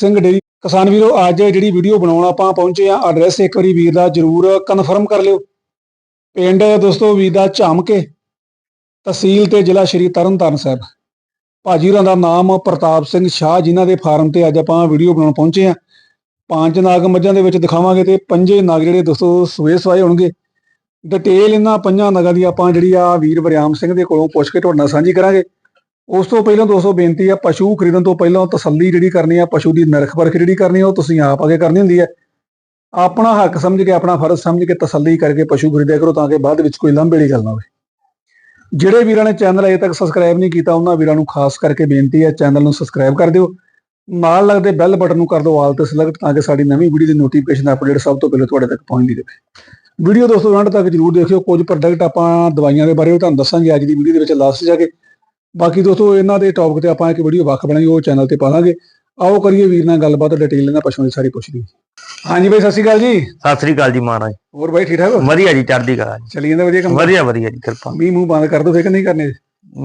Singh dairy. ਕਿਸਾਨ ਵੀਰੋ, ਅੱਜ ਜਿਹੜੀ ਵੀਡੀਓ ਬਣਾਉਣ ਆਪਾਂ ਪਹੁੰਚੇ ਆ ਐਡਰੈਸ ਇੱਕ ਵਾਰੀ ਵੀਰ ਦਾ ਜਰੂਰ ਕਨਫਰਮ ਕਰ ਲਿਓ। ਪਿੰਡ ਦੋਸਤੋ ਵੀਰ ਦਾ ਝਾਮਕੇ, ਤਹਿਸੀਲ ਤੇ ਜ਼ਿਲ੍ਹਾ ਸ਼੍ਰੀ ਤਰਨਤਾਰਨ ਸਾਹਿਬ। ਭਾਜੀ ਹੋਰਾਂ ਦਾ ਨਾਮ ਪ੍ਰਤਾਪ ਸਿੰਘ ਸ਼ਾਹ ਜਿਨ੍ਹਾਂ ਦੇ ਫਾਰਮ ਤੇ ਅੱਜ ਆਪਾਂ ਵੀਡੀਓ ਬਣਾਉਣ ਪਹੁੰਚੇ ਆ ਪੰਜ ਨਾਗ ਮੱਝਾਂ ਦੇ ਵਿੱਚ ਦਿਖਾਵਾਂਗੇ ਤੇ ਪੰਜੇ ਨਾਗ ਜਿਹੜੇ ਦੋਸਤੋ ਸੂਏ ਸਵਾਏ ਹੋਣਗੇ। ਡਿਟੇਲ ਇਹਨਾਂ ਪੰਜਾਂ ਨਗਾਂ ਦੀ ਆਪਾਂ ਜਿਹੜੀ ਆ ਵੀਰ ਬਰਿਆਮ ਸਿੰਘ ਦੇ ਕੋਲੋਂ ਪੁੱਛ ਕੇ ਤੁਹਾਡੇ ਨਾਲ ਸਾਂਝੀ ਕਰਾਂਗੇ। ਉਸ ਤੋਂ ਪਹਿਲਾਂ ਦੋਸਤੋ ਬੇਨਤੀ ਆ, ਪਸ਼ੂ ਖਰੀਦਣ ਤੋਂ ਪਹਿਲਾਂ ਤਸੱਲੀ ਜਿਹੜੀ ਕਰਨੀ ਆ, ਪਸ਼ੂ ਦੀ ਨਰਖ ਪਰਖ ਜਿਹੜੀ ਕਰਨੀ ਆ, ਉਹ ਤੁਸੀਂ ਆਪ ਅਗੇ ਕਰਨੀ ਹੁੰਦੀ ਹੈ ਆਪਣਾ ਹੱਕ ਸਮਝ ਕੇ, ਆਪਣਾ ਫਰਜ਼ ਸਮਝ ਕੇ ਤਸੱਲੀ ਕਰਕੇ ਪਸ਼ੂ ਖਰੀਦਿਆ ਕਰੋ ਤਾਂ ਕਿ ਬਾਅਦ ਵਿੱਚ ਕੋਈ ਲੰਬੇ ਵਾਲੀ ਗੱਲ ਨਾ ਹੋਵੇ। ਜਿਹੜੇ ਵੀਰਾਂ ਨੇ ਚੈਨਲ ਅਜੇ ਤੱਕ ਸਬਸਕ੍ਰਾਈਬ ਨਹੀਂ ਕੀਤਾ, ਉਹਨਾਂ ਵੀਰਾਂ ਨੂੰ ਖਾਸ ਕਰਕੇ ਬੇਨਤੀ ਹੈ ਚੈਨਲ ਨੂੰ ਸਬਸਕ੍ਰਾਈਬ ਕਰ ਦਿਓ। ਨਾਲ ਲੱਗਦੇ ਬੈਲ ਬਟਨ ਨੂੰ ਕਰ ਦਿਓ ਆਲ ਤੇ ਸਿਲੈਕਟ ਤਾਂ ਕਿ ਸਾਡੀ ਨਵੀਂ ਵੀਡੀਓ ਦੀ ਨੋਟੀਫਿਕੇਸ਼ਨ ਅਪਡੇਟ ਸਭ ਤੋਂ ਪਹਿਲਾਂ ਤੁਹਾਡੇ ਤੱਕ ਪਹੁੰਚਦੀ ਰਹੇ। ਵੀਡੀਓ ਦੋਸਤੋ ਅੰਤ ਤੱਕ ਜਰੂਰ ਦੇਖਿਓ। ਕੁਝ ਪ੍ਰੋਡਕਟ ਆਪਾਂ ਦਵਾਈਆਂ ਦੇ ਬਾਰੇ ਤੁਹਾਨੂੰ ਦੱਸਾਂਗੇ ਅੱਜ ਦੀ ਵੀਡੀਓ ਦੇ ਵਿੱਚ ਲਾਸਟ ਜਾ ਕੇ। ਬਾਕੀ ਦੋਸਤੋ ਇਹਨਾਂ ਦੇ ਟੌਪਿਕ ਤੇ ਆਪਾਂ ਇੱਕ ਵੀਡੀਓ ਵੱਖ ਬਣਾਈ ਉਹ ਚੈਨਲ ਤੇ ਪਾਵਾਂਗੇ ਆਓ ਕਰੀਏ ਵੀਰ ਨਾਲ ਗੱਲਬਾਤ ਡਿਟੇਲ ਨਾਲ ਪਸ਼ੂਆਂ ਦੀ ਸਾਰੀ ਪੁੱਛ ਲਈ ਹਾਂਜੀ ਬਾਈ ਸਤਿ ਸ਼੍ਰੀ ਅਕਾਲ ਜੀ। ਸਤਿ ਸ੍ਰੀ ਅਕਾਲ ਜੀ ਮਹਾਰਾਜ। ਹੋਰ ਬਾਈ ਠੀਕ ਠਾਕ ਹੋ? ਵਧੀਆ ਜੀ ਚੜ੍ਹਦੀ ਕਲਾ ਜੀ। ਚੱਲੀ ਜਾਂਦਾ ਵਧੀਆ ਕੰਮ? ਵਧੀਆ ਵਧੀਆ ਜੀ ਕਿਰਪਾ। ਮੀਂਹ ਮੂੰਹ ਬੰਦ ਕਰ ਦੋ ਫੇਰ ਨਹੀਂ ਕਰਨੇ?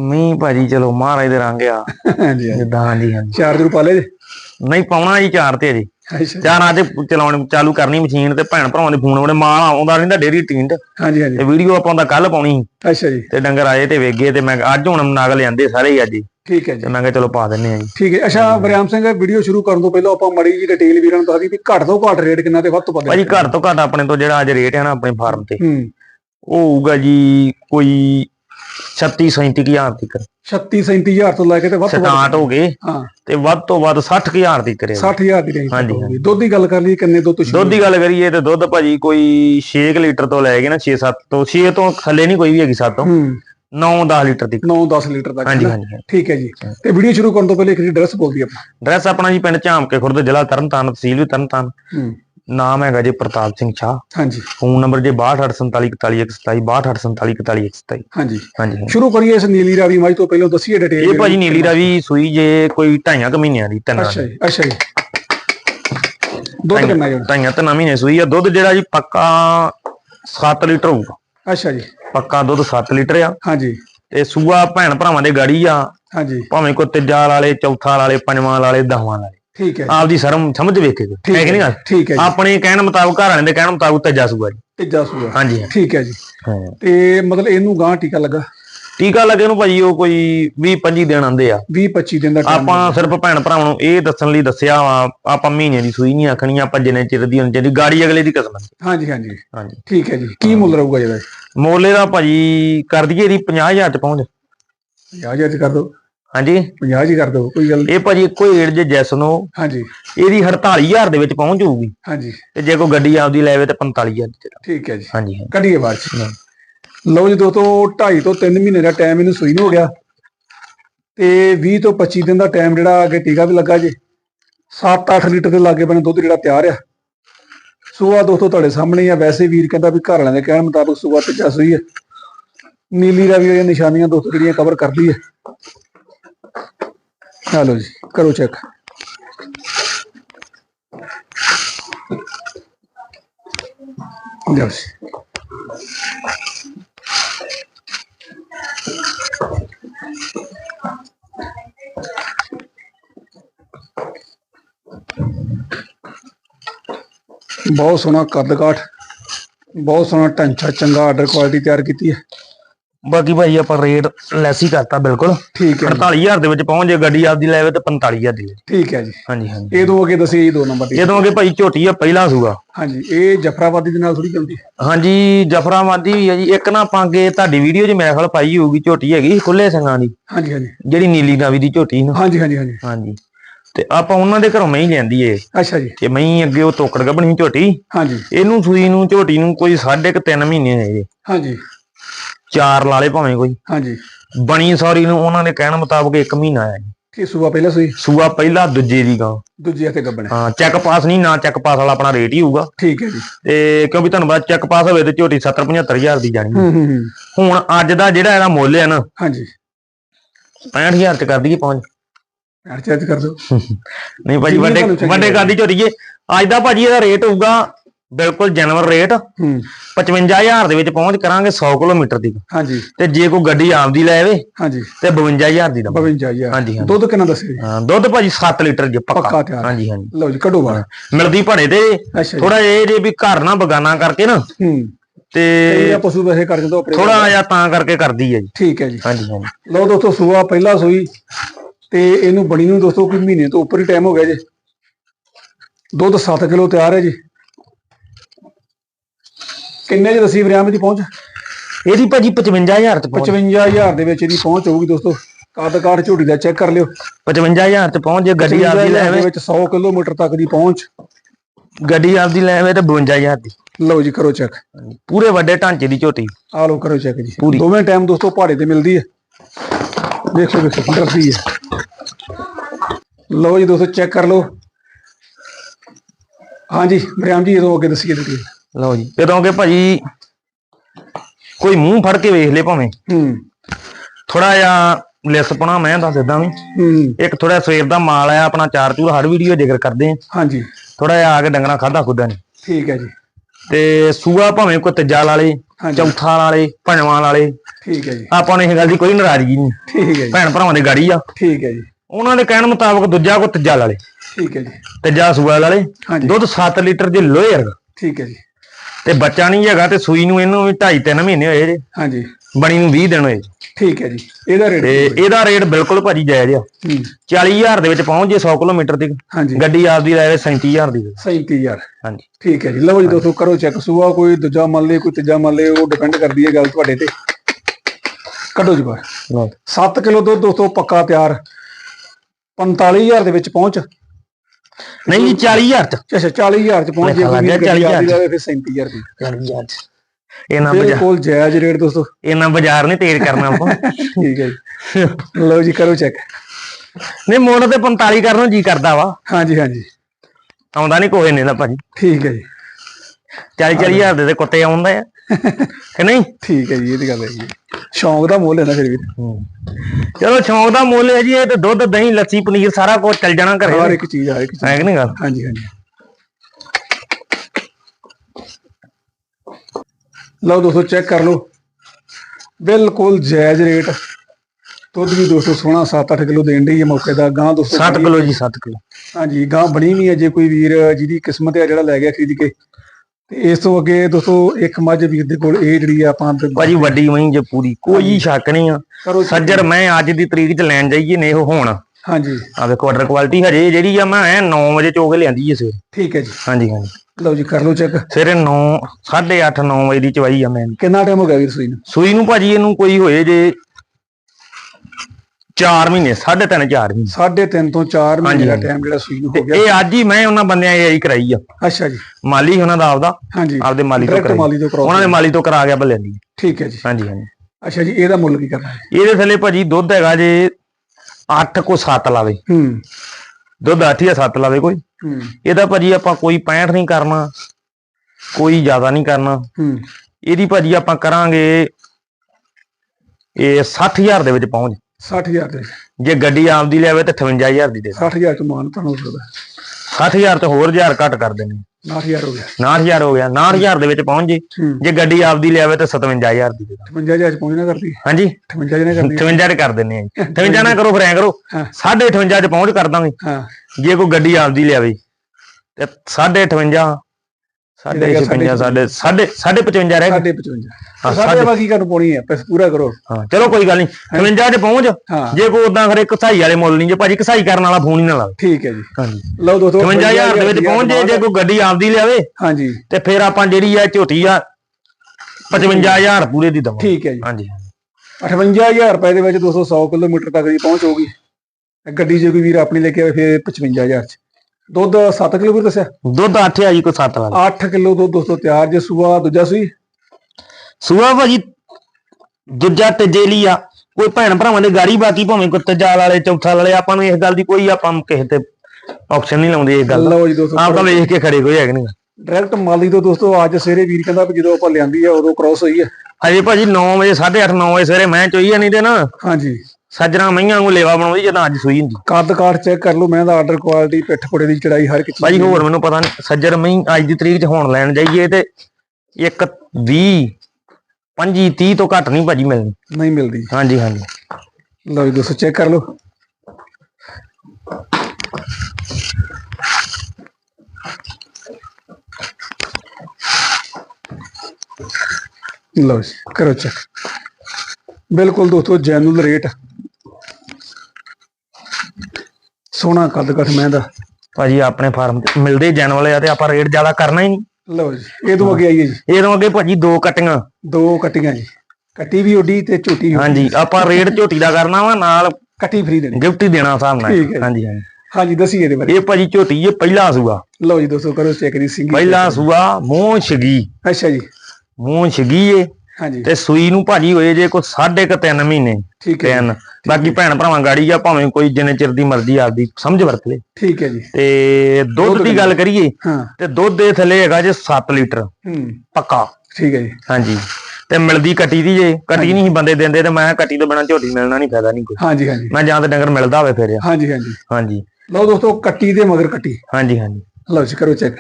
ਮੀਂਹ ਭਾਜੀ ਚਲੋ ਮਹਾਰਾਜ ਦੇ ਰੰਗ ਆ। ਹਾਂਜੀ ਜਿੱਦਾਂ ਹਾਂਜੀ ਹਾਂਜੀ। ਚਾਰ ਜਰੂ ਪਾ ਲਏ ਜੀ। ਨਹੀਂ ਪਾਉਣਾ ਜੀ ਚਾਰ ਤੇ ਜੀ ਚਾਰਾਂ ਤੇ ਚਲਾਉਣ ਚਾਲੂ ਕਰਨੀ ਮਸ਼ੀਨ ਤੇ ਭੈਣ ਭਰਾਵਾਂ ਦੇ ਫੋਨ ਆਉਣੇ ਮਾਲ ਆਉਂਦਾ ਰਹਿੰਦਾ ਡੇਰੀ ਟੀਂਡ। ਹਾਂਜੀ ਹਾਂਜੀ। ਤੇ ਵੀਡੀਓ ਆਪਾਂ ਦਾ ਕੱਲ ਪਾਉਣੀ ਅੱਛਾ ਜੀ। ਤੇ ਡੰਗਰ ਆਏ ਤੇ ਵੇਗੇ ਤੇ ਮੈਂ ਅੱਜ ਹੁਣ ਨਾਗ ਲਿਆਂਦੇ ਸਾਰੇ ਹੀ ਅੱਜ ਠੀਕ ਹੈ ਜੀ। ਮੈਂ ਕਿਹਾ ਚਲੋ ਪਾ ਦਿੰਨੇ ਆ ਜੀ। ਠੀਕ ਹੈ। ਅੱਛਾ ਵਰਿਆਮ ਸਿੰਘ ਵੀਡੀਓ ਸ਼ੁਰੂ ਕਰਨ ਤੋਂ ਪਹਿਲਾਂ ਆਪਾਂ ਮੜੀ ਜੀ ਡਿਟੇਲ ਵੀਰਾਂ ਨੂੰ ਦੱਸ ਵੀ ਘੱਟ ਤੋਂ ਘੱਟ ਰੇਟ ਕਿੰਨਾ ਤੇ ਵੱਧ ਤੋਂ ਵੱਧ ਭਾਜੀ ਘਰ ਤੋਂ ਘੱਟ ਆਪਣੇ ਤੋਂ ਜਿਹੜਾ ਅੱਜ ਰੇਟ ਹੈ ਨਾ ਆਪਣੇ ਫਾਰਮ ਤੇ। ਹੂੰ। ਉਹ ਹੋਊਗਾ ਜੀ ਕੋਈ 36 37 ਹਜ਼ਾਰ ਤੱਕ। 36 37000 ਤੋਂ ਲੈ ਕੇ ਤੇ ਵੱਧ ਤੋਂ ਵੱਧ ਸਟਾਰਟ ਹੋ ਗਏ ਹਾਂ। ਤੇ ਵੱਧ ਤੋਂ ਵੱਧ 60 ਹਜ਼ਾਰ ਤੱਕ ਕਰਿਆ 60000 ਦੀ ਰੇਂਜ ਹਾਂਜੀ, ਹੋਊਗੀ। ਦੁੱਧ ਦੀ ਗੱਲ ਕਰ ਲਈ ਕਿੰਨੇ ਦੁੱਧ ਤੋਂ ਸ਼ੁਰੂ ਦੁੱਧ ਦੀ ਗੱਲ ਕਰੀਏ ਤੇ ਦੁੱਧ ਭਾਜੀ ਕੋਈ 6 ਲੀਟਰ ਤੋਂ ਲੈ ਕੇ ਨਾ 6-7 ਤੋਂ 6 ਤੋਂ ਥੱਲੇ ਨਹੀਂ ਕੋਈ ਵੀ ਹੈਗੀ 7 ਤੋਂ। ਹੂੰ। 9-10 ਲੀਟਰ ਦੀ। 9-10 ਲੀਟਰ ਤੱਕ ਹਾਂਜੀ ਨਾ? ਹਾਂਜੀ ਠੀਕ ਹੈ ਜੀ। ਤੇ ਵੀਡੀਓ ਸ਼ੁਰੂ ਕਰਨ ਤੋਂ ਪਹਿਲਾਂ ਇੱਕ ਐਡਰੈਸ ਬੋਲ ਦਈਏ ਆਪਣਾ। ਡਰੈਸ ਆਪਣਾ ਜੀ ਪਿੰਡ ਝਾਮਕੇ ਖੁਰਦ ਜ਼ਿਲ੍ਹਾ ਤਰਨਤਾਰਨ ਤਹਿਸੀਲ ਵੀ ਤਰਨਤਾਰਨ। ਹੂੰ। ਨਾਮ ਹੈਗਾ ਜੀ ਪ੍ਰਤਾਪ ਸਿੰਘ ਸ਼ਾਹ। ਹਾਂਜੀ। ਫੋਨ ਨੰਬਰ ਜੀ 6248474127 6248474127 ਹਾਂਜੀ। ਹਾਂਜੀ। ਸ਼ੁਰੂ ਕਰੀਏ ਇਸ ਨੀਲੀ ਰਾਵੀ ਮੱਝ ਤੋਂ ਪਹਿਲਾਂ ਦੱਸੀਏ ਡਿਟੇਲ ਇਹ ਭਾਜੀ ਨੀਲੀ ਰਾਵੀ ਸੂਈ ਜੇ ਕੋਈ ਢਾਈਆਂ ਕੁ ਮਹੀਨਿਆਂ ਦੀ ਤਿੰਨਾਂ ਅੱਛਾ ਜੀ ਅੱਛਾ ਜੀ। ਦੁੱਧ ਕਿੰਨਾ ਜੀ? ਢਾਈਆਂ ਤਿੰਨਾਂ ਮਹੀਨੇ ਸੂਈ ਆ। ਦੁੱਧ ਜਿਹੜਾ ਜੀ ਪੱਕਾ 7 ਲੀਟਰ ਹੋਊਗਾ। ਅੱਛਾ ਜੀ। ਪੱਕਾ ਦੁੱਧ 7 ਲੀਟਰ ਆ। ਹਾਂਜੀ। ਤੇ ਸੂਆ ਭੈਣ ਭਰਾਵਾਂ ਦੇ ਗਾੜੀ ਆ। ਹਾਂਜੀ। ਭਾਵੇਂ ਕੋਈ ਤੀਜਾ ਵਾਲੇ ਚੌਥਾ ਵਾਲੇ ਪੰਜਵਾਂ ਵਾਲੇ ਦਸਵਾਂ ਵਾਲੇ ਠੀਕ ਹੈ ਆਪਦੀ ਸ਼ਰਮ ਸਮਝ ਵੇਖੇ ਕੋਈ ਹੈ ਕਿ ਨਹੀਂ? ਗੱਲ ਠੀਕ ਹੈ ਆਪਣੇ ਕਹਿਣ ਮੁਤਾਬਕ ਘਰ ਵਾਲਿਆਂ ਦੇ ਕਹਿਣ ਮੁਤਾਬਕ ਤੀਜਾ ਸੂਆ ਜੀ। ਤੀਜਾ ਸੂਆ ਹਾਂਜੀ। ਠੀਕ ਹੈ ਜੀ। ਤੇ ਮਤਲਬ ਇਹਨੂੰ ਗਾਂ ਟੀਕਾ ਲੱਗਾ? ਟੀਕਾ ਲੱਗੇ ਨੂੰ ਭਾਜੀ ਉਹ ਕੋਈ 20 25 ਦਿਨ ਆਂਦੇ ਆ। 20 25 ਦਿਨ ਦਾ ਆਪਾਂ ਸਿਰਫ ਭੈਣ ਭਰਾਵਾਂ ਨੂੰ ਇਹ ਦੱਸਣ ਲਈ ਦੱਸਿਆ ਵਾ ਆਪਾਂ ਮਹੀਨੇ ਦੀ ਸੂਈ ਨਹੀਂ ਆਖਣੀ ਆਪਾਂ ਜਿੰਨੇ ਚਿਰ ਦੀ ਹੋਣੀ ਚਾਹੀਦੀ ਗਾੜੀ ਅਗਲੇ ਦੀ ਕਿਸਮਤ ਹਾਂਜੀ ਹਾਂਜੀ। ਹਾਂਜੀ। ਠੀਕ ਹੈ ਜੀ। ਕੀ ਮੁੱਲ ਰਹੂਗਾ ਇਹਦਾ? ਮੋਲੇ ਦਾ ਭਾਜੀ ਕਰ ਦਈਏ ਇਹਦੀ 50000 ਚ ਪਹੁੰਚ। 50000 ਚ ਕਰ ਦੋ ਹਾਂਜੀ? 50 ਜੀ ਕਰ ਦੋ ਕੋਈ ਗੱਲ। ਇਹ ਭਾਜੀ ਇੱਕੋ ਏਡ ਜੇ ਜੈਸ ਨੂੰ। ਹਾਂਜੀ। ਇਹਦੀ 48000 ਦੇ ਵਿੱਚ ਪਹੁੰਚ ਜਾਊਗੀ। ਹਾਂਜੀ। ਤੇ ਜੇ ਕੋਈ ਗੱਡੀ ਆਪਦੀ ਲੈਵੇ ਤੇ 45000 ਚ ਠੀਕ ਹੈ ਜੀ। ਹਾਂਜੀ। ਕੱਢੀਏ ਬਾਅਦ ਚ। ਲਓ ਜੀ ਦੋਸਤੋ 2.5 ਤੋਂ 3 ਮਹੀਨੇ ਦਾ ਟਾਈਮ ਇਹਨੂੰ ਸੂਈ ਨੂੰ ਹੋ ਗਿਆ। ਤੇ 20 ਤੋਂ 25 ਦਿਨ ਦਾ ਟਾਈਮ ਜਿਹੜਾ ਅੱਗੇ ਟੀਕਾ ਵੀ ਲੱਗਾ ਜੀ। 7-8 ਲੀਟਰ ਦੇ ਲਾਗੇ ਬਣੇ ਦੁੱਧ ਜਿਹੜਾ ਤਿਆਰ ਆ। ਸੂਆ ਦੋਸਤੋ ਤੁਹਾਡੇ ਸਾਹਮਣੇ ਆ। ਵੈਸੇ ਵੀਰ ਕਹਿੰਦਾ ਵੀ ਘਰ ਵਾਲਿਆਂ ਦੇ ਕਹਿਣ ਮੁਤਾਬਕ ਸੂਆ ਤੀਜਾ ਸੂਈ ਹੈ ਨੀਲੀ ਰਾਵੀ ਦੀਆਂ ਨਿਸ਼ਾਨੀਆਂ ਦੋਸਤੋ ਜਿਹੜੀਆਂ ਕਵਰ ਕਰਦੀ ਹੈ ਚਲੋ ਜੀ ਕਰੋ ਚੈੱਕ ਲਓ ਜੀ ਬਹੁਤ ਸੋਹਣਾ ਕੱਦ ਕਾਠ ਬਹੁਤ ਸੋਹਣਾ ਢਾਂਚਾ ਚੰਗਾ ਆਰਡਰ ਕੁਆਲਿਟੀ ਤਿਆਰ ਕੀਤੀ ਹੈ ਬਾਕੀ ਭਾਜੀ ਆਪਾਂ ਰੇਟ ਲੈਸ ਹੀ ਕਰਤਾ ਬਿਲਕੁਲ। ਠੀਕ ਹੈ ਜੀ, 48000 ਦੇ ਵਿੱਚ ਪਹੁੰਚ ਜੇ ਗੱਡੀ ਆਪਦੀ ਲੈਵੇ ਤੇ 45000 ਦੀ। ਠੀਕ ਹੈ ਜੀ। ਹਾਂਜੀ ਹਾਂਜੀ। ਇਹ ਦੋ ਅੱਗੇ ਦੱਸੀ ਜੀ ਦੋ ਨੰਬਰ ਦੀ ਜਦੋਂ ਅੱਗੇ ਭਾਈ ਝੋਟੀ ਆ ਪਹਿਲਾ ਸੂਗਾ ਹਾਂਜੀ ਇਹ ਜਫਰਾਬਾਦੀ ਦੇ ਨਾਲ ਥੋੜੀ ਚੱਲਦੀ ਹੈ। ਹਾਂਜੀ ਜਫਰਾਬਾਦੀ ਵੀ ਆ ਜੀ। ਇੱਕ ਨਾ ਆਪਾਂ ਅੱਗੇ ਤੁਹਾਡੀ ਵੀਡੀਓ 'ਚ ਮੇਰੇ ਖਿਆਲ ਪਾਈ ਹੋਊਗੀ ਝੋਟੀ ਹੈਗੀ ਖੁੱਲੇ ਸਿੰਘਾਂ ਦੀ। ਹਾਂਜੀ ਹਾਂਜੀ। ਜਿਹੜੀ ਨੀਲੀ ਨਾਵੀ ਦੀ ਝੋਟੀ ਨਾ। ਹਾਂਜੀ ਹਾਂਜੀ ਹਾਂਜੀ। ਹਾਂਜੀ। ਤੇ ਆਪਾਂ ਉਹਨਾਂ ਦੇ ਘਰੋਂ ਮੈਂ ਹੀ ਲੈਂਦੀ ਏ। ਅੱਛਾ ਜੀ। ਤੇ ਮੈਂ ਹੀ ਅੱਗੇ ਉਹ ਤੋਕੜ ਗੱਭਣੀ ਝੋਟੀ। ਹਾਂਜੀ। ਇਹਨੂੰ ਸੂਈ ਨੂੰ ਝੋਟੀ ਨੂੰ ਕੋਈ ਸਾਢੇ ਕੁ ਤਿੰਨ ਮਹੀਨੇ ਹੋਏ ਹਾਂਜੀ। ਚਾਰ ਲਾਲੇ ਭਾਵੇਂ ਕੋਈ। ਹਾਂਜੀ। ਬਣੀ ਸੌਰੀ ਨੂੰ ਉਹਨਾਂ ਦੇ ਕਹਿਣ ਮੁਤਾਬਕ 1 ਮਹੀਨਾ ਆਇਆ ਜੀ। ਕੀ ਸੂਆ ਪਹਿਲਾਂ ਸੂਈ? ਸੂਆ ਪਹਿਲਾ ਦੂਜੇ ਦੀ ਗਾਂ। ਦੂਜੀ ਹੱਥੇ ਗੱਬਣ। ਹਾਂ ਚੈੱਕ ਪਾਸ ਨਹੀਂ ਨਾ ਚੈੱਕ ਪਾਸ ਵਾਲਾ ਆਪਣਾ ਰੇਟ ਹੀ ਹੋਊਗਾ। ਠੀਕ ਹੈ ਜੀ। ਤੇ ਕਿਉਂਕਿ ਤੁਹਾਨੂੰ ਪਤਾ ਚੈੱਕ ਪਾਸ ਹੋਵੇ ਤੇ ਝੋਟੀ 70 75000 ਦੀ ਜਾਣੀ ਹੈ। ਹੂੰ ਹੁਣ ਅੱਜ ਦਾ ਜਿਹੜਾ ਇਹਦਾ ਮੁੱਲ ਹੈ ਨਾ ਹਾਂਜੀ। 65000 ਚ ਕਰ ਦਈਏ ਪਹੁੰਚ। ਐਡ ਚੈੱਕ ਕਰ ਦਿਓ। ਨਹੀਂ ਭਾਜੀ ਵੱਡੇ ਵੱਡੇ। ਕਰਦੀ ਝੋਟੀਏ ਅੱਜ ਦਾ ਭਾਜੀ ਇਹਦਾ ਰੇਟ ਹੋਊਗਾ ਬਿਲਕੁਲ ਜਨਵਰ ਰੇਟ ਹੂੰ। 55000 ਦੇ ਵਿੱਚ ਪਹੁੰਚ ਕਰਾਂਗੇ 100 ਕਿਲੋਮੀਟਰ ਦੀ ਹਾਂਜੀ। ਤੇ ਜੇ ਕੋਈ ਗੱਡੀ ਆਪਦੀ ਲੈ ਆਵੇ ਹਾਂਜੀ। ਤੇ 52000 ਦੀ ਦਵਾਂਗੇ। 52000 ਹਾਂਜੀ। ਦੁੱਧ ਕਿੰਨਾ ਦੱਸਿਓ ਜੀ? ਹਾਂ ਦੁੱਧ ਭਾਜੀ 7 ਲੀਟਰ ਜੇ ਪੱਕਾ। ਹਾਂਜੀ ਹਾਂਜੀ। ਲਓ ਜੀ ਕੱਢੋ ਬਾਹਰ। ਮਿਲਦੀ ਭੜੇ ਤੇ ਥੋੜਾ ਇਹ ਜੇ ਵੀ ਘਰ ਨਾ ਬਗਾਨਾ ਕਰਕੇ ਨਾ ਤੇ ਇਹ ਪਸ਼ੂ ਵੈਸੇ ਕਰ ਆਪਣੇ ਥੋੜਾ ਜਿਹਾ ਤਾਂ ਕਰਕੇ ਕਰਦੀ ਹੈ ਜੀ। ਠੀਕ ਹੈ ਜੀ। ਹਾਂਜੀ ਹਾਂਜੀ। ਲਓ ਦੋਸਤੋ ਸੂਆ ਪਹਿਲਾ ਸੂਈ ਤੇ ਇਹਨੂੰ ਬਣੀ ਨੂੰ ਦੋਸਤੋ ਕੋਈ ਮਹੀਨੇ ਤੋਂ ਉੱਪਰ ਹੀ ਟਾਈਮ ਹੋ ਗਿਆ ਜੀ। ਦੁੱਧ 7 ਕਿਲੋ ਤਿਆਰ ਹੈ ਜੀ। ਕਿੰਨੇ ਜੀ ਦਸੀ ਵਰਿਆਮ ਦੀ ਪਹੁੰਚ? ਇਹਦੀ ਭਾਜੀ 55000 ਚ ਪਹੁੰਚ। 55000 ਦੇ ਵਿੱਚ ਇਹਦੀ ਪਹੁੰਚ ਹੋਊਗੀ ਦੋਸਤੋ। ਕੱਦ ਕਾਠ ਝੋਟੀ ਦਾ ਚੈੱਕ ਕਰ ਲਿਓ। 55000 ਚ ਪਹੁੰਚ ਜੇ ਗੱਡੀ ਆਪਦੀ 55,000 ਲੈ ਦੇ ਆਵੇ। ਵਿੱਚ 100 ਕਿਲੋਮੀਟਰ ਤੱਕ ਦੀ ਪਹੁੰਚ। ਗੱਡੀ ਆਪਦੀ ਲੈ ਆਵੇ ਤੇ 52000 ਦੀ। ਲਓ ਜੀ ਕਰੋ ਚੈੱਕ। ਪੂਰੇ ਵੱਡੇ ਢਾਂਚੇ ਦੀ ਝੋਟੀ। ਆ ਲਓ ਕਰੋ ਚੈੱਕ ਜੀ। ਦੋਵੇਂ ਟਾਈਮ ਦੋਸਤੋ ਪਹਾੜੇ ਤੇ ਮਿਲਦੀ ਹੈ। ਦੇਖੋ ਦੇਖੋ ਡਰਦੀ ਹੈ। ਲਓ ਜੀ ਦੋਸਤੋ ਚੈੱਕ ਕਰ ਲਓ। ਹਾਂਜੀ ਬਰਿਆਮ ਜੀ ਇਹਦੋਂ ਅੱਗੇ ਦੱਸੀਏ ਤੁਸੀਂ ਲਓ ਜੀ। ਜਦੋਂ ਕਿ ਭਾਜੀ ਕੋਈ ਮੂੰਹ ਫੜ ਕੇ ਵੇਖ ਲੇ ਭਾਵੇਂ। ਹੂੰ। ਥੋੜਾ ਜਿਹਾ ਲਿਸਪਣਾ ਮੈਂ ਦੱਸ ਦਿੰਦਾ ਵੀ ਹੂੰ। ਇੱਕ ਥੋੜਾ ਸਵੇਰ ਦਾ ਮਾਲ ਆਇਆ ਆਪਣਾ ਚਾਰ ਚੂਰ ਹਰ ਵੀਡੀਓ ਜ਼ਿਕਰ ਕਰਦੇ ਆ। ਹਾਂਜੀ। ਥੋੜਾ ਜਿਹਾ ਆ ਕੇ ਡੰਗਣਾ ਖਾਦਾ ਖੁਦਾ ਨਹੀਂ ਠੀਕ ਹੈ ਜੀ। ਤੇ ਸੂਆ ਭਾਵੇਂ ਕੋਈ ਤੀਜਾ ਵਾਲੇ ਹਾਂਜੀ। ਚੌਥਾ ਵਾਲੇ ਪੰਜਵਾਂ ਵਾਲੇ ਠੀਕ ਹੈ ਜੀ। ਆਪਾਂ ਨੂੰ ਇਹ ਗੱਲ ਦੀ ਕੋਈ ਨਾਰਾਜ਼ਗੀ ਨਹੀਂ। ਠੀਕ ਹੈ ਜੀ। ਭੈਣ ਭਰਾਵਾਂ ਦੇ ਗਾੜੀ ਆ। ਠੀਕ ਹੈ ਜੀ। ਉਹਨਾਂ ਦੇ ਕਹਿਣ ਮੁਤਾਬਕ ਦੂਜਾ ਕੋ ਤੀਜਾ ਵਾਲੇ ਠੀਕ ਹੈ ਜੀ। ਤੀਜਾ ਸੂਆ ਵਾਲੇ ਦੁੱਧ 7 ਲੀਟਰ ਦੇ ਲੋਹੇ ਵਰਗਾ। ਠੀਕ ਹੈ ਜੀ। ਤੇ ਬੱਚਾ ਨਹੀਂ ਹੈਗਾ ਤੇ ਸੂਈ ਨੂੰ ਇਹਨੂੰ ਵੀ 2.5 3 ਮਹੀਨੇ ਹੋਏ ਜੇ। ਹਾਂਜੀ। ਬਣੀ ਨੂੰ 20 ਦਿਨ ਹੋਏ। ਠੀਕ ਹੈ ਜੀ। ਇਹਦਾ ਰੇਟ ਤੇ ਇਹਦਾ ਰੇਟ ਬਿਲਕੁਲ ਭਾਜੀ ਜਾਇਜ਼ ਆ। ਹੂੰ। 40000 ਦੇ ਵਿੱਚ ਪਹੁੰਚ ਜੇ 100 ਕਿਲੋਮੀਟਰ ਹਾਂਜੀ। ਗੱਡੀ ਆਪਦੀ ਲੈ 37000 ਦੀ। ਦੇ। 37000 ਹਾਂਜੀ। ਠੀਕ ਹੈ ਜੀ। ਲਓ ਜੀ ਦੋਸਤੋ ਕਰੋ ਚੈੱਕ ਸੂਆ ਕੋਈ ਦੂਜਾ ਮੰਨ ਲੇ ਕੋਈ ਤੀਜਾ ਮੰਨ ਲੇ ਉਹ ਡਿਪੈਂਡ ਕਰਦੀ ਹੈ ਗੱਲ ਤੁਹਾਡੇ ਤੇ। ਕੱਢੋ ਜੀ ਬਾਹਰ। ਲਓ। 7 ਕਿਲੋ ਦੁੱਧ ਦੋਸਤੋ ਪੱਕਾ ਤਿਆਰ। 45000 ਦੇ ਵਿੱਚ ਪਹੁੰਚ। ਨਹੀਂ ਜੀ 40000 ਚ। ਅੱਛਾ 40000 ਚ ਪਹੁੰਚ ਜੇ ਗਿਆ, 40000 40,000 ਦੀ ਫਿਰ 37000 ਦੀ। 40000 ਚ। ਇਹਨਾਂ ਬਾਜ਼ਾਰ ਬਿਲਕੁਲ ਜਾਇਜ਼ ਰੇਟ ਦੋਸਤੋ। ਇਹਨਾਂ ਬਾਜ਼ਾਰ ਨਹੀਂ ਤੇਜ਼ ਕਰਨਾ ਆਪਾਂ। ਠੀਕ ਹੈ ਜੀ। ਲਓ ਜੀ ਕਰੋ ਚੈੱਕ। ਨਹੀਂ ਮੁੱਲ ਤੇ 45 ਕਰਨ ਨੂੰ ਜੀ ਕਰਦਾ ਵਾ। ਹਾਂਜੀ ਹਾਂਜੀ। ਆਉਂਦਾ ਨਹੀਂ ਕੋਈ ਨਹੀਂ ਦਾ ਭਾਜੀ। ਠੀਕ ਹੈ ਜੀ। 40 40000 ਦੇ ਤੇ ਕੁੱਤੇ ਆਉਂਦੇ ਆ। ਕਿ ਨਹੀਂ? ਠੀਕ ਹੈ ਜੀ ਇਹ ਤੇ ਗੱਲ ਹੈ। ਸ਼ੌਂਕ ਦਾ ਮੁੱਲ ਹੈ ਨਾ ਫਿਰ ਵੀ। ਚਲੋ ਸ਼ੌਂਕ ਦਾ ਮੁੱਲ ਹੈ ਜੀ ਇਹ ਤੇ ਦੁੱਧ ਦਹੀਂ ਲੱਸੀ ਪਨੀਰ ਸਾਰਾ ਕੁਝ ਚੱਲ ਜਾਣਾ ਹਰ ਘਰੇ ਇੱਕ ਚੀਜ਼ ਹਰ ਇੱਕ ਚੀਜ਼। ਹੈ ਕਿ ਨਹੀਂ ਗੱਲ? ਹਾਂਜੀ ਹਾਂਜੀ। ਲਓ ਦੋਸਤੋ ਚੈੱਕ ਕਰ ਲਓ। ਬਿਲਕੁਲ ਜਾਇਜ਼ ਰੇਟ। ਦੁੱਧ ਵੀ ਦੋਸਤੋ ਸੋਹਣਾ 7-8 ਕਿਲੋ ਦੇਣ ਦੀ ਹੈ ਮੌਕੇ ਦਾ। ਗਾਂ ਦੋਸਤੋ 7 ਕਿਲੋ ਜੀ 7 ਕਿਲੋ। ਹਾਂਜੀ ਗਾਂ ਬਣੀ ਵੀ ਹੈ ਜੇ ਕੋਈ ਵੀਰ ਜਿਹਦੀ ਕਿਸਮਤ ਹੈ ਜਿਹੜਾ ਲੈ ਗਿਆ ਖਰੀਦ ਕੇ। ਤੇ ਇਸ ਤੋਂ ਅੱਗੇ ਦੋਸਤੋ ਇੱਕ ਮੱਝ ਵੀਰ ਦੇ ਕੋਲ ਇਹ ਜਿਹੜੀ ਆ ਆਪਾਂ ਭਾਜੀ ਵੱਡੀ ਵਹੀਂ ਜੇ ਪੂਰੀ ਕੋਈ ਸ਼ੱਕ ਨਹੀਂ ਆ। ਸੱਜਰ ਮੈਂ ਅੱਜ ਦੀ ਤਰੀਕ 'ਚ ਲੈਣ ਜਾਈਏ ਨੇ ਉਹ ਹੁਣ। ਹਾਂਜੀ। ਆ ਵੇਖੋ ਆਰਡਰ ਕੁਆਲਿਟੀ ਹਜੇ ਜਿਹੜੀ ਆ ਮੈਂ ਐ 9 ਵਜੇ ਚੋ ਕੇ ਲਿਆਂਦੀ ਏ ਸਵੇਰੇ। ਠੀਕ ਹੈ ਜੀ। ਹਾਂਜੀ ਹਾਂਜੀ। ਲਓ ਜੀ ਕਰ ਲਓ ਚੈੱਕ ਸਵੇਰੇ 9 8:30 9 ਵਜੇ ਦੀ ਚਵਾਈ ਆ ਮੈਂ ਕਿੰਨਾ ਟਾਈਮ ਹੋ ਗਿਆ ਵੀਰ ਸੂਈ ਨੂੰ? ਸੂਈ ਨੂੰ ਭਾਜੀ ਇਹਨੂੰ ਕੋਈ ਹੋਏ ਜੇ 4 ਮਹੀਨੇ 3.5 4 ਮਹੀਨੇ। ਸਾਢੇ ਤਿੰਨ ਤੋਂ 4 ਮਹੀਨੇ ਦਾ। ਟਾਈਮ ਜਿਹੜਾ ਸੂਈ ਨੂੰ ਹੋ ਗਿਆ। ਇਹ ਅੱਜ ਹੀ ਮੈਂ ਉਹਨਾਂ ਬੰਦਿਆਂ ਇਹ ਆਈ ਕਰਾਈ ਆ। ਅੱਛਾ ਜੀ। ਮਾਲੀ ਉਹਨਾਂ ਦਾ ਆਪਦਾ ਹਾਂਜੀ। ਆਪਦੇ ਮਾਲੀ ਤੋਂ ਡਾਇਰੈਕਟ ਕਰਾਈ। ਮਾਲੀ ਤੋਂ ਕਰਾਓ ਉਹਨਾਂ ਨੇ ਮਾਲੀ ਤੋਂ ਕਰਾ ਗਿਆ ਬੱਲੇ ਦੀ ਠੀਕ ਹੈ ਜੀ। ਹਾਂਜੀ ਹਾਂਜੀ। ਅੱਛਾ ਜੀ ਇਹਦਾ ਮੁੱਲ ਕੀ ਕਰਨਾ ਹੈ? ਇਹਦੇ ਥੱਲੇ ਭਾਜੀ ਦੁੱਧ ਹੈਗਾ ਜੇ 8 ਕੋ 7 ਲਾਵੇ। ਹੂੰ। ਦੁੱਧ 8 ਜਾਂ 7 ਲਾਵੇ ਕੋਈ। ਹੂੰ। ਇਹਦਾ ਭਾਜੀ ਆਪਾਂ ਕੋਈ 65 ਨਹੀਂ ਕਰਨਾ ਕੋਈ ਜ਼ਿਆਦਾ ਨਹੀਂ ਕਰਨਾ। ਹੂੰ। ਇਹਦੀ ਭਾਜੀ ਆਪਾਂ ਕਰਾਂਗੇ ਇਹ 60000 ਦੇ ਵਿੱਚ ਪਹੁੰਚ। 60000 ਦੇ। ਜੇ ਗੱਡੀ ਆਪਦੀ ਲਿਆਵੇ ਤੇ 58000 ਦੀ ਦੇ 60000 ਚ ਮਾਨ ਤੁਹਾਨੂੰ ਹੋ ਸਕਦਾ 60000 ਤੇ ਹੋਰ 1000 ਘੱਟ ਕਰ ਦੇਣੇ। 9000 ਹੋ ਗਿਆ। 90000 ਹੋ ਗਿਆ। 90000 ਦੇ ਵਿੱਚ ਪਹੁੰਚ ਜੇ। ਜੇ ਗੱਡੀ ਆਪਦੀ ਲਿਆਵੇ ਤੇ 57000 ਦੀ ਦੇ ਦਾਂਗੇ। 58000 ਚ ਪਹੁੰਚਣਾ ਕਰਦੀ। ਹਾਂਜੀ। 58 ਜਣੇ ਕਰਦੀ 58 ਚ ਕਰ ਦਿੰਨੇ ਆ ਜੀ। 58 ਨਾ ਕਰੋ ਫਿਰ ਐ ਕਰੋ। ਹਾਂ। 58 ਚ ਪਹੁੰਚ ਕਰ ਦਾਂਗੇ। ਹਾਂ। ਜੇ ਕੋਈ ਗੱਡੀ ਆਪਦੀ ਲਿਆਵੇ ਤੇ 58 ਸਾਢੇ ਇਹਦਾ 56 ਸਾਢੇ ਸਾਢੇ ਸਾਢੇ 55 ਰਹਿ ਗਏ। 55 ਹਾਂ, ਸਾਡੇ ਬਾਕੀ ਕਰਨ ਪਾਉਣੀ ਹੈ ਪੈਸੇ ਪੂਰਾ ਕਰੋ। ਹਾਂ ਚਲੋ ਕੋਈ ਗੱਲ ਨਹੀਂ 58 ਚ ਪਹੁੰਚ। ਜੇ ਕੋਈ ਉਦਾਂ ਫਿਰ ਕਸਾਈ ਵਾਲੇ ਮੁੱਲ ਨਹੀਂ ਜੇ ਭਾਜੀ ਕਸਾਈ ਕਰਨ ਵਾਲਾ ਫੋਨ ਹੀ ਨਾ ਲਾਵੇ। ਠੀਕ ਹੈ ਜੀ। ਹਾਂਜੀ। ਲਓ ਦੋਸਤੋ 55000 ਦੇ ਵਿੱਚ ਪਹੁੰਚ ਜੇ ਜੇ ਕੋਈ ਗੱਡੀ ਆਪਦੀ ਲਿਆਵੇ ਹਾਂਜੀ। ਤੇ ਫਿਰ ਆਪਾਂ ਜਿਹੜੀ ਆ ਝੋਟੀ ਆ 55000 ਪੂਰੇ ਦੀ ਦਵਾਂਗੇ। ਠੀਕ ਹੈ ਜੀ। ਹਾਂਜੀ 58000 ਰੁਪਏ ਦੇ ਵਿੱਚ 200 100 ਕਿਲੋਮੀਟਰ ਤੱਕ ਦੀ ਪਹੁੰਚ ਹੋਊਗੀ। ਤੇ ਗੱਡੀ ਜੇ ਕੋਈ ਵੀਰ ਆਪਣੀ ਲੈ ਕੇ ਆਵੇ ਫਿਰ 55000 ਚ। ਦੁੱਧ 7 ਕਿਲੋ ਵੀਰ ਦੱਸਿਆ? ਦੁੱਧ 8 ਆ ਜੀ ਕੋਈ 7 ਵਾਲਾ। 8 ਕਿਲੋ ਦੁੱਧ ਦੋਸਤੋ ਤਿਆਰ ਜੇ ਸੂਆ ਦੂਜਾ ਸੂਈ। ਸੂਆ ਭਾਜੀ ਦੂਜਾ ਤੀਜੇ ਲਈ ਆ। ਕੋਈ ਭੈਣ ਭਰਾਵਾਂ ਦੇ ਗਾੜੀ ਬਾਕੀ ਭਾਵੇਂ ਕੋਈ ਤਜਾਲ ਵਾਲੇ ਚੌਥਾ ਵਾਲੇ ਆਪਾਂ ਨੂੰ ਇਸ ਗੱਲ ਦੀ ਕੋਈ ਆਪਾਂ ਕਿਸੇ ਤੇ ਆਪਸ਼ਨ ਨਹੀਂ ਲਾਉਂਦੇ ਇਸ ਗੱਲ ਲਓ ਜੀ ਦੋਸਤੋ ਆਪਾਂ ਵੇਖ ਕੇ ਖੜੇ ਕੋਈ ਹੈਗੇ ਨਹੀਂ। ਡਾਇਰੈਕਟ ਮਾਲੀ ਤੋਂ ਦੋਸਤੋ ਅੱਜ ਸਵੇਰੇ ਵੀਰ ਕਹਿੰਦਾ ਵੀ ਜਦੋਂ ਆਪਾਂ ਲਿਆਂਦੀ ਆ ਉਦੋਂ ਕ੍ਰਾਸ ਹੋਈ ਹੈ ਹਜੇ ਭਾਜੀ 9 ਵਜੇ 8:30 9 ਵਜੇ ਸਵੇਰੇ ਮੈਂ ਚੋਈ ਨਹੀਂ ਤੇ ਨਾ ਹਾਂਜੀ। ਸੱਜਣਾ ਮਈਆਂ ਨੂੰ ਲੇਵਾ ਬਣਾਉਂਦੀ ਜਦੋਂ ਅੱਜ ਸੂਈ ਹੁੰਦੀ। ਕੱਦ ਕਾਠ ਚੈੱਕ ਕਰ ਲਓ ਮੈਂ ਦਾ ਆਰਡਰ ਕੁਆਲਿਟੀ ਪਿੱਠ ਪੁੜੇ ਦੀ ਚੜਾਈ ਹਰ ਇੱਕ ਚੀਜ਼ ਭਾਜੀ ਹੋਰ ਮੈਨੂੰ ਪਤਾ ਨਹੀਂ ਸੱਜਰ ਮਈ ਅੱਜ ਦੀ ਤਰੀਕ 'ਚ ਹੁਣ ਲੈਣ ਜਾਈਏ ਤੇ ਇੱਕ 20 25 30 ਤੋਂ ਘੱਟ ਨਹੀਂ ਭਾਜੀ ਮਿਲਣੀ ਨਹੀਂ ਮਿਲਦੀ। ਹਾਂਜੀ ਹਾਂਜੀ। ਲਓ ਜੀ ਦੋਸਤੋ ਚੈੱਕ ਕਰ ਲਓ। ਲਓ ਜੀ ਕਰੋ ਚੈੱਕ ਬਿਲਕੁਲ ਦੋਸਤੋ ਜੈਨੂਲ ਰੇਟ ਸੋਹਣਾ ਕੱਦ ਕੱਠ ਮੈਂ ਦਾ ਭਾਜੀ ਆਪਣੇ ਫਾਰਮ ਮਿਲਦੇ ਜੈਨ ਵਾਲੇ ਆ ਤੇ ਆਪਾਂ ਰੇਟ ਜ਼ਿਆਦਾ ਕਰਨਾ ਹੀ ਨਹੀਂ। ਲਓ ਜੀ ਇਹ ਤੋਂ ਅੱਗੇ ਆਈਏ ਜੀ। ਇਹ ਤੋਂ ਅੱਗੇ ਭਾਜੀ ਦੋ ਕਟੀਆਂ ਦੋ ਕਟੀਆਂ ਜੀ। ਕੱਟੀ ਵੀ ਓਡੀ ਤੇ ਝੋਟੀ ਵੀ ਹਾਂਜੀ ਆਪਾਂ ਰੇਟ ਝੋਟੀ ਦਾ ਕਰਨਾ ਵਾ ਨਾਲ ਕੱਟੀ ਫਰੀ ਦੇਣੀ। ਗਿਫਟ ਹੀ ਦੇਣਾ ਹਿਸਾਬ ਨਾਲ। ਠੀਕ ਹੈ। ਹਾਂਜੀ ਹਾਂਜੀ। ਹਾਂਜੀ ਦਸੀਏ ਇਹਦੇ ਬਾਰੇ। ਇਹ ਭਾਜੀ ਝੋਟੀ ਇਹ ਪਹਿਲਾ ਸੂਆ। ਲਓ ਜੀ ਦੋਸਤੋ ਕਰੋ ਚੈੱਕ ਦੀ ਸਿੰਗੀ ਪਹਿਲਾ ਸੂਆ ਮੂੰਹ ਛਗੀ। ਅੱਛਾ ਜੀ। ਮੂੰਹ ਛਗੀ ਏ। ਹਾਂਜੀ। ਤੇ ਸੂਈ ਨੂੰ ਭਾਜੀ ਹੋਏ ਜੇ ਕੋਈ ਸਾਢੇ ਕੁ ਤਿੰਨ ਮਹੀਨੇ। ਠੀਕ ਹੈ ਤਿੰਨ। ਬਾਕੀ ਭੈਣ ਭਰਾਵਾਂ ਗਾੜੀ ਆ ਭਾਵੇਂ ਕੋਈ ਜਿੰਨੇ ਚਿਰ ਦੀ ਮਰਜ਼ੀ ਆਪਦੀ ਸਮਝ ਵਰਤ ਲੇ। ਠੀਕ ਹੈ ਜੀ। ਤੇ ਦੁੱਧ ਦੀ ਗੱਲ ਕਰੀਏ ਹਾਂ। ਤੇ ਦੁੱਧ ਦੇ ਥੱਲੇ ਹੈਗਾ ਜੇ 7 ਲੀਟਰ। ਹੂੰ। ਪੱਕਾ। ਠੀਕ ਹੈ ਜੀ। ਹਾਂਜੀ। ਤੇ ਮਿਲਦੀ ਕੱਟੀ ਦੀ ਜੇ ਕੱਟੀ ਨਹੀਂ ਬੰਦੇ ਦਿੰਦੇ ਤੇ ਮੈਂ ਕੱਟੀ ਤੋਂ ਬਿਨਾਂ ਝੋਟੀ ਮਿਲਣਾ ਨਹੀਂ ਫਾਇਦਾ ਨਹੀਂ ਕੋਈ। ਹਾਂਜੀ ਹਾਂਜੀ। ਮੈਂ ਜਾਂ ਤੇ ਡੰਗਰ ਮਿਲਦਾ ਹੋਵੇ ਫਿਰ। ਹਾਂਜੀ ਹਾਂਜੀ। ਹਾਂਜੀ। ਲਓ ਦੋਸਤੋ ਕੱਟੀ ਦੇ ਮਗਰ ਕੱਟੀ ਹਾਂਜੀ ਹਾਂਜੀ। ਲਓ ਜੀ ਕਰੋ ਚੈੱਕ।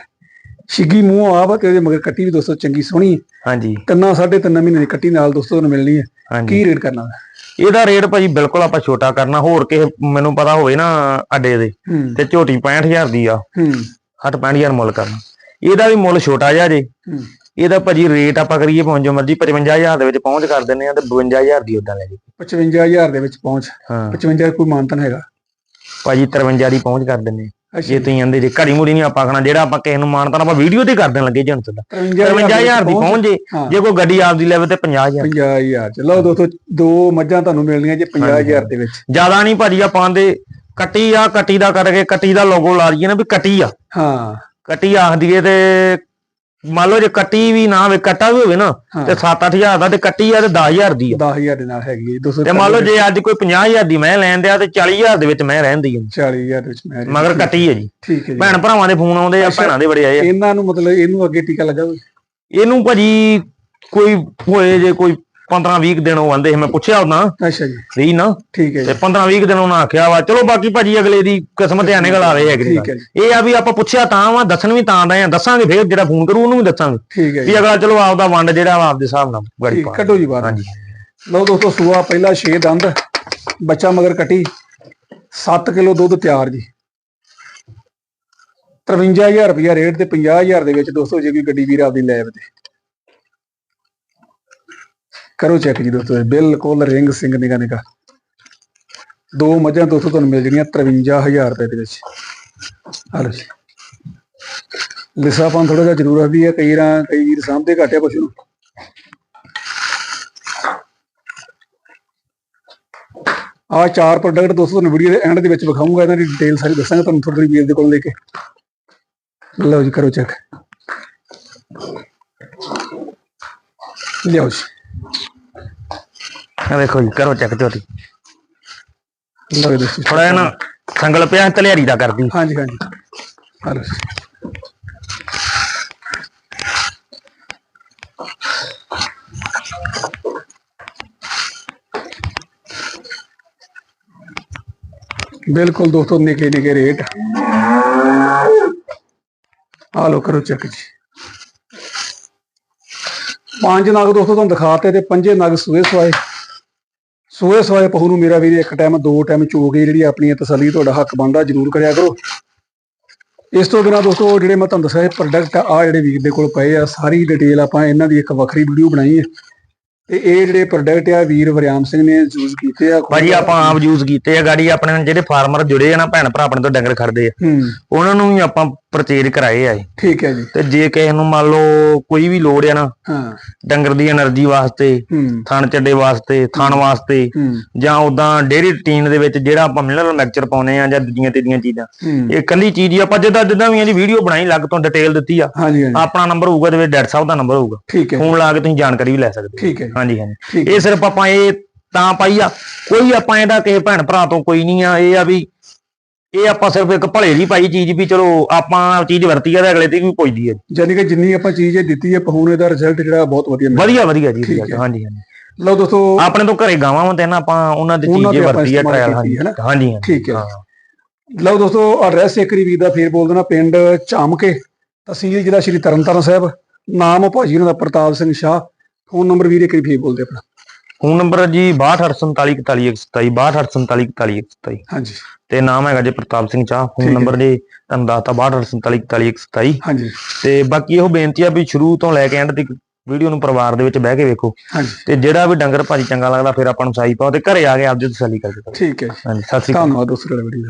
ਛਿੱਗੀ ਮੂੰਹ ਆਪ ਤੇ ਉਹਦੇ ਮਗਰ ਕੱਟੀ ਵੀ ਦੋਸਤੋ ਚੰਗੀ ਸੋਹਣੀ। ਹਾਂਜੀ। ਤਿੰਨਾਂ ਸਾਢੇ ਤਿੰਨ ਮਹੀਨੇ ਦੀ ਕੱਟੀ ਨਾਲ ਦੋਸਤੋ ਤੁਹਾਨੂੰ ਮਿਲਣੀ ਹੈ। ਕੀ ਰੇਟ ਕਰਨਾ? ਹੈ ਇਹਦਾ ਰੇਟ ਭਾਜੀ ਬਿਲਕੁਲ ਆਪਾਂ ਛੋਟਾ ਕਰਨਾ ਹੋਰ ਕਿਸੇ ਮੈਨੂੰ ਪਤਾ ਹੋਵੇ ਨਾ ਅੱਡੇ ਦੇ ਤੇ ਝੋਟੀ 65000 ਦੀ ਆ। ਹੂੰ। 60 65000 ਮੁੱਲ ਕਰਨਾ। ਇਹਦਾ ਵੀ ਮੁੱਲ ਛੋਟਾ ਜਿਹਾ ਜੇ। ਇਹਦਾ ਭਾਜੀ ਰੇਟ ਆਪਾਂ ਕਰੀਏ ਭਾਵੇਂ ਜੋ ਮਰਜ਼ੀ 55000 ਦੇ ਵਿੱਚ ਪਹੁੰਚ ਕਰ ਦਿੰਨੇ ਆ ਤੇ 52000 ਦੀ ਉਦਾਂ ਲੈ ਜੀ 55000 ਦੇ ਵਿੱਚ ਪਹੁੰਚ। ਹਾਂ। 55 ਕੋਈ ਮਾਨਤਨ ਹੈਗਾ। ਭਾਜੀ 53 ਦੀ ਪਹੁੰਚ ਕਰ ਦਿੰਨੇ ਜੇ ਤੁਸੀਂ ਕਹਿੰਦੇ ਜੇ ਘੜੀ ਮੁੜੀ ਨਹੀਂ ਆਪਾਂ ਆਖਣਾ ਜਿਹੜਾ ਆਪਾਂ ਕਿਸੇ ਨੂੰ ਮਾਨਤਾ ਆਪਾਂ ਵੀਡੀਓ ਤੇ ਕਰ ਦੇਣ ਲੱਗੇ ਜਣ ਦਾ। 55000 55000 ਦੀ ਪਹੁੰਚ ਜੇ। ਜੇ ਕੋਈ ਗੱਡੀ ਆਪਦੀ ਲੈਵੇ ਤੇ 50000 50000 ਚ। ਲਓ ਦੋਸਤੋ ਦੋ ਮੱਝਾਂ ਤੁਹਾਨੂੰ ਮਿਲਣੀਆਂ ਜੇ 50000 ਦੇ ਵਿੱਚ। ਜ਼ਿਆਦਾ ਨਹੀਂ ਭਾਜੀ ਆਪਾਂ ਦੇ ਕੱਟੀ ਆ ਕੱਟੀ ਦਾ ਕਰਕੇ ਕੱਟੀ ਦਾ ਲੋਗੋ ਲਾ ਦਈਏ ਨਾ ਵੀ ਕੱਟੀ ਆ। ਹਾਂ। ਕੱਟੀ ਆਖ ਦਈਏ ਤੇ ਮੰਨ ਲਓ ਜੇ ਕੱਟੀ ਵੀ ਨਾ ਹੋਵੇ ਕੱਟਾ ਵੀ ਹੋਵੇ ਨਾ। ਤੇ 7-8000 ਦਾ ਤੇ ਕੱਟੀ ਆ ਤੇ 10000 ਦੀ ਆ। 10000 ਦੇ ਨਾਲ ਹੈਗੀ ਹੈ ਤੇ ਮੰਨ ਲਓ ਜੇ ਅੱਜ ਕੋਈ 50000 ਦੀ ਮੈਂ ਲੈਣ ਦਿਆ ਤੇ 40000 ਦੇ ਵਿੱਚ ਮੈਂ ਰਹਿੰਦੀ ਆ 40000 ਦੇ ਵਿੱਚ ਮੈਂ ਮਗਰ ਕੱਟੀ ਹੈ ਜੀ। ਠੀਕ ਹੈ ਭੈਣ ਭਰਾਵਾਂ ਦੇ ਫੋਨ ਆਉਂਦੇ ਆ। ਭੈਣਾਂ ਦੇ ਬੜੇ ਆਏ ਆ। ਇਹਨਾਂ ਨੂੰ ਮਤਲਬ ਇਹਨੂੰ ਅੱਗੇ ਟੀਕਾ ਲੱਗਾ ਇਹਨੂੰ ਭਾਜੀ ਕੋਈ ਹੋਏ ਜੇ ਕੋਈ 15-20 ਦਿਨ ਉਹ ਆਂਦੇ ਸੀ ਮੈਂ ਪੁੱਛਿਆ ਉਹਨਾਂ। ਅੱਛਾ ਜੀ। ਨਾ ਠੀਕ ਹੈ ਤੇ ਜੀ। 15-20 ਦਿਨ ਉਹਨਾਂ ਆਖਿਆ ਵਾ ਚਲੋ ਬਾਕੀ ਭਾਜੀ ਅਗਲੇ ਦੀ ਕਿਸਮਤ ਆ ਨਿਕਲ ਆਵੇ ਅਗਲੀ ਠੀਕ ਹੈ ਜੀ। ਇਹ ਆ ਵੀ ਆਪਾਂ ਪੁੱਛਿਆ ਤਾਂ ਵਾ ਦੱਸਣ ਵੀ ਤਾਂ ਦਾ ਆ ਦੱਸਾਂਗੇ ਫੇਰ ਜਿਹੜਾ ਫੋਨ ਕਰੂ ਉਹਨੂੰ ਵੀ ਦੱਸਾਂਗੇ। ਠੀਕ ਹੈ ਜੀ। ਵੀ ਅਗਲਾ ਚਲੋ ਆਪਦਾ ਵੰਡ ਜਿਹੜਾ ਵਾ ਆਪਦੇ ਹਿਸਾਬ ਨਾਲ ਗਾੜੀ ਪਾ ਕੱਢੋ ਜੀ ਬਾਹਰ। ਹਾਂਜੀ। ਲਓ ਦੋਸਤੋ ਸੂਆ ਪਹਿਲਾ 6 ਦੰਦ ਬੱਚਾ ਮਗਰ ਕੱਟੀ। 7 ਕਿਲੋ ਦੁੱਧ ਤਿਆਰ ਜੀ। 53000 ਰੁਪਇਆ ਰੇਟ ਤੇ 50000 ਦੇ ਵਿੱਚ ਦੋਸਤੋ ਜੇ ਕੋਈ ਗੱਡੀ ਵੀਰ ਆਪਦੀ ਲੈ ਆਵੇ ਤੇ। ਕਰੋ ਚੈੱਕ ਜੀ ਦੋਸਤੋ, ਇਹ ਬਿਲਕੁਲ ਰਿੰਗ ਸਿੰਘ ਨਿਗਾ ਨਿਗਾ ਦੋ ਮੱਝਾਂ ਦੋਸਤੋ ਤੁਹਾਨੂੰ ਮਿਲ ਜਣੀਆਂ 53000 ਰੁਪਏ ਦੇ ਵਿੱਚ। ਆ ਲਓ ਜੀ। ਲਿਸਾਪਨ ਥੋੜਾ ਜਿਹਾ ਜ਼ਰੂਰ ਵੀ ਹੈ ਕਈ ਰਾਂ ਕਈ ਵੀਰ ਸਾਹਮਣੇ ਘਾਟਿਆ ਪਸ਼ੂ ਨੂੰ। ਆ ਚਾਰ ਪ੍ਰੋਡਕਟ ਦੋਸਤੋ ਤੁਹਾਨੂੰ ਵੀਡੀਓ ਦੇ ਐਂਡ ਦੇ ਵਿੱਚ ਵਿਖਾਊਂਗਾ ਇਹਨਾਂ ਦੀ ਡਿਟੇਲ ਸਾਰੀ ਦੱਸਾਂਗਾ ਤੁਹਾਨੂੰ ਥੋੜੀ ਵੀਰ ਦੇ ਕੋਲ ਲੈ ਕੇ। ਲਓ ਜੀ, ਕਰੋ ਚੈੱਕ ਲਿਆਓ ਜੀ। ਆ ਵੇਖੋ ਜੀ ਕਰੋ ਚੈੱਕ ਝੋਟੀ ਲਓ ਜੀ ਥੋੜਾ ਜਿਹਾ ਨਾ ਸੰਗਲ ਪਿਆ ਤਲਿਆਰੀ ਦਾ ਕਰਦੀ। ਹਾਂਜੀ ਹਾਂਜੀ। ਬਿਲਕੁਲ ਦੋਸਤੋ ਨਿੱਕੇ ਨਿੱਕੇ ਰੇਟ। ਆ ਲੋ ਕਰੋ ਚੈੱਕ ਜੀ। ਪੰਜ ਨਗ ਦੋਸਤੋ ਤੁਹਾਨੂੰ ਦਿਖਾਤੇ ਤੇ ਪੰਜੇ ਨਗ ਸੂਏ ਸਵਾਏ ਸੂਏ ਸਵਾਏ ਪਹੂ ਨੂੰ ਮੇਰਾ ਵੀਰ ਇੱਕ ਟਾਈਮ ਦੋ ਟਾਈਮ ਚੋ ਕੇ ਜਿਹੜੀ ਆਪਣੀ ਤਸੱਲੀ ਤੁਹਾਡਾ ਹੱਕ ਬਣਦਾ ਜਰੂਰ ਕਰਿਆ ਕਰੋ। ਇਸ ਤੋਂ ਬਿਨਾਂ ਦੋਸਤੋ ਜਿਹੜੇ ਮੈਂ ਤੁਹਾਨੂੰ ਦੱਸਿਆ ਇਹ ਪ੍ਰੋਡਕਟ ਆ ਜਿਹੜੇ ਵੀਰ ਦੇ ਕੋਲ ਪਏ ਆ ਸਾਰੀ ਡਿਟੇਲ ਆਪਾਂ ਇਹਨਾਂ ਦੀ ਇੱਕ ਵੱਖਰੀ ਵੀਡੀਓ ਬਣਾਈ ਹੈ। ਤੇ ਇਹ ਜਿਹੜੇ ਪ੍ਰੋਡਕਟ ਆ ਵੀਰ ਵਰਿਆਮ ਸਿੰਘ ਨੇ ਯੂਜ਼ ਕੀਤੇ ਆ। ਭਾਜੀ ਆਪਾਂ ਆਪ ਯੂਜ਼ ਕੀਤੇ ਆ ਗਾੜੀ ਆਪਣੇ ਨਾਲ ਜਿਹੜੇ ਫਾਰਮਰ ਜੁੜੇ ਆ ਨਾ ਭੈਣ ਭਰਾ ਆਪਣੇ ਤੋਂ ਡੰਗਰ ਖੜਦੇ ਆ। ਉਹਨਾਂ ਨੂੰ ਵੀ ਆਪਾਂ ਪਰਚੇਜ ਕਰਾਏ ਆ ਠੀਕ ਹੈ ਜੀ। ਤੇ ਜੇ ਕਿਸੇ ਨੂੰ ਮੰਨ ਲਓ ਕੋਈ ਵੀ ਲੋੜ ਹੈ ਨਾ ਹਾਂ। ਡੰਗਰ ਦੀ એનર્ਜੀ ਵਾਸਤੇ ਥਣ ਚੱਡੇ ਵਾਸਤੇ ਥਣ ਵਾਸਤੇ ਜਾਂ ਉਦਾਂ ਡੇਰੀ ਰੂਟੀਨ ਦੇ ਵਿੱਚ ਜਿਹੜਾ ਆਪਾਂ ਮਿਨਰਲ ਮਿਕਸਚਰ ਪਾਉਨੇ ਆ ਜਾਂ ਦੂਜੀਆਂ ਤੇ ਚੀਜ਼ਾਂ ਇਹ ਕੱਲੀ ਚੀਜ਼ ਹੀ ਆਪਾਂ ਜਿੱਦਾਂ ਜਿੱਦਾਂ ਵੀ ਇਹਦੀ ਵੀਡੀਓ ਬਣਾਈ ਲੱਗ ਤੋਂ ਡਿਟੇਲ ਦਿੱਤੀ ਆ। ਆਪਣਾ ਨੰਬਰ ਹੋਊਗਾ ਤੇ ਵਿੱਚ ਡੈਡ ਸਾਹਿਬ ਦਾ ਨੰਬਰ ਹੋਊਗਾ। ਫੋਨ ਲਾ ਕੇ ਤੁਸੀਂ ਜਾਣਕਾਰੀ ਵੀ ਲੈ ਸਕਦੇ ਹੋ। ਠੀਕ ਹੈ ਹਾਂਜੀ ਹਾਂਜੀ। ਇਹ ਸਿਰਫ ਆਪਾਂ ਇਹ ਤਾਂ ਪਾਈ ਆ ਕੋਈ ਆਪਾਂ ਇਹਦਾ ਕਿਸੇ ਭੈਣ ਭਰਾ ਤੋਂ ਕੋਈ ਨਹੀਂ ਆ ਇਹ ਆ ਵੀ ਇਹ ਆਪਾਂ ਸਿਰਫ ਇੱਕ ਭਲੇ ਦੀ ਪਾਈ ਚੀਜ਼ ਵੀ ਚਲੋ ਆਪਾਂ ਚੀਜ਼ ਵਰਤੀ ਆ ਤੇ ਅਗਲੇ ਤੇ ਵੀ ਪੁੱਜਦੀ ਹੈ ਜਾਨੀ ਕਿ ਜਿੰਨੀ ਆਪਾਂ ਚੀਜ਼ ਇਹ ਦਿੱਤੀ ਹੈ ਪਹੂਨੇ ਦਾ ਰਿਜ਼ਲਟ ਜਿਹੜਾ ਬਹੁਤ ਵਧੀਆ ਮਿਲਿਆ। ਵਧੀਆ ਵਧੀਆ ਜੀ ਵਧੀਆ। ਹਾਂਜੀ ਹਾਂਜੀ। ਲਓ ਦੋਸਤੋ ਆਪਣੇ ਤੋਂ ਘਰੇ ਗਾਵਾਂ ਤੇ ਨਾ ਆਪਾਂ ਉਹਨਾਂ ਦੇ ਚੀਜ਼ੇ ਵਰਤੀ ਟ੍ਰਾਇਲ ਹੈ ਨਾ? ਹਾਂਜੀ ਹਾਂਜੀ ਠੀਕ ਹੈ। ਲਓ ਦੋਸਤੋ ਐਡਰੈਸ ਇੱਕ ਵੀਰ ਦਾ ਫੇਰ ਬੋਲ ਦੇਣਾ ਪਿੰਡ ਝਾਮਕੇ ਤਹਿਸੀਲ ਜ਼ਿਲ੍ਹਾ ਸ਼੍ਰੀ ਤਰਨਤਾਰਨ ਸਾਹਿਬ। ਨਾਮ ਭਾਜੀ ਉਹਨਾਂ ਦਾ ਪ੍ਰਤਾਪ ਸਿੰਘ ਸ਼ਾਹ। ਫੋਨ ਨੰਬਰ ਵੀਰ ਇੱਕ ਵਾਰੀ ਫੇਰ ਬੋਲਦੇ ਆਪਣਾ। ਫੋਨ ਨੰਬਰ ਜੀ 6284414127 6284414127 ਹਾਂਜੀ। ਤੇ ਨਾਮ ਹੈਗਾ ਜੀ ਪ੍ਰਤਾਪ ਸਿੰਘ ਚਾਹ ਫੋਨ। ਨੰਬਰ ਜੀ ਤੁਹਾਨੂੰ ਦੱਸਤਾ 6284414127 ਹਾਂਜੀ। ਤੇ ਬਾਕੀ ਇਹੋ ਬੇਨਤੀ ਆ ਵੀ ਸ਼ੁਰੂ ਤੋਂ ਲੈ ਕੇ ਐਂਡ ਤੱਕ ਵੀਡੀਓ ਨੂੰ ਪਰਿਵਾਰ ਦੇ ਵਿੱਚ ਬਹਿ ਕੇ ਵੇਖੋ। ਤੇ ਜਿਹੜਾ ਵੀ ਡੰਗਰ ਭਾਜੀ ਚੰਗਾ ਲੱਗਦਾ ਫਿਰ ਆਪਾਂ ਨੂੰ ਸਾਈ ਪਾਓ ਤੇ ਘਰੇ ਆ ਕੇ ਆਪਦੀ ਤਸੱਲੀ ਕਰਕੇ ਕਰੋ। ਠੀਕ ਹੈ ਜੀ। ਹਾਂਜੀ ਸਤਿ ਸ਼੍ਰੀ ਅਕਾਲ। ਧੰਨਵਾਦ ਤੁਹਾਡਾ ਵੀਡੀਓ